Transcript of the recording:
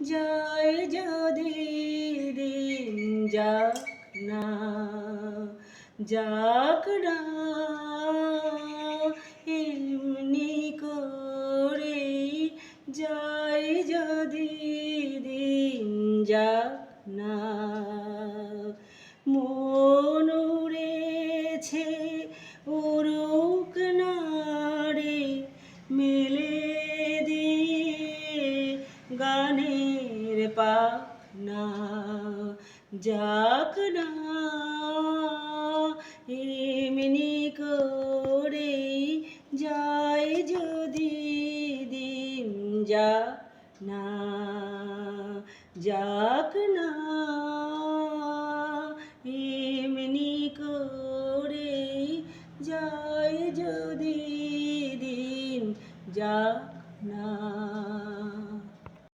যায় যদি দিন যাক না যাক না, এমনি করে যায় যদি দিন যাক না, মন উড়েছে উড়ুক গানের পাখনা, যাক না এমনি করে যায় যদি দিন যাক না যাক না এমনি করে যায় যদি দিন যাক